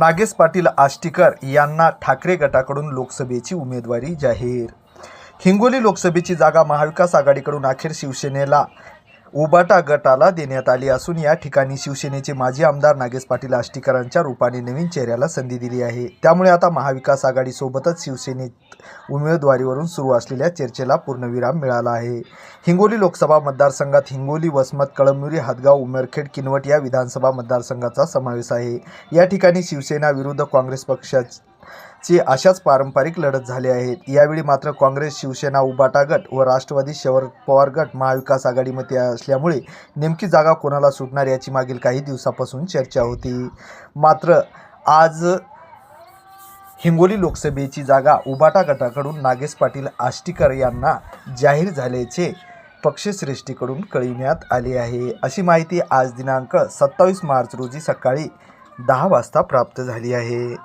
नागेश पाटील आष्टीकर यांना ठाकरे गटाकडून लोकसभेची उमेदवारी जाहीर. हिंगोली लोकसभेची जागा महाविकास आघाडीकडून अखेर शिवसेनेला उबाटा गटाला देण्यात आली असून या ठिकाणी शिवसेनेचे माजी आमदार नागेश पाटील आष्टीकरांच्या रूपाने नवीन चेहऱ्याला संधी दिली आहे. त्यामुळे आता महाविकास आघाडीसोबतच शिवसेनेत उमेदवारीवरून सुरू असलेल्या चर्चेला पूर्णविराम मिळाला आहे. हिंगोली लोकसभा मतदारसंघात हिंगोली वसमत कळमनुरी हदगाव उमरखेड किनवट या विधानसभा मतदारसंघाचा समावेश आहे. या ठिकाणी शिवसेना विरुद्ध काँग्रेस पक्षाचे ची अशाच पारंपरिक लढत झाली आहेत यावेळी मात्र काँग्रेस शिवसेना उबाटा गट व राष्ट्रवादी शरद पवार गट महाविकास आघाडीमध्ये असल्यामुळे नेमकी जागा कोणाला सुटणार याची मागील काही दिवसापासून चर्चा होती. मात्र आज हिंगोली लोकसभेची जागा उबाटा गटाकडून नागेश पाटील आष्टीकर यांना जाहीर झाल्याचे पक्षश्रेष्ठीकडून कळविण्यात आले आहे. अशी माहिती आज दिनांक सत्तावीस मार्च रोजी सकाळी दहा वाजता प्राप्त झाली आहे.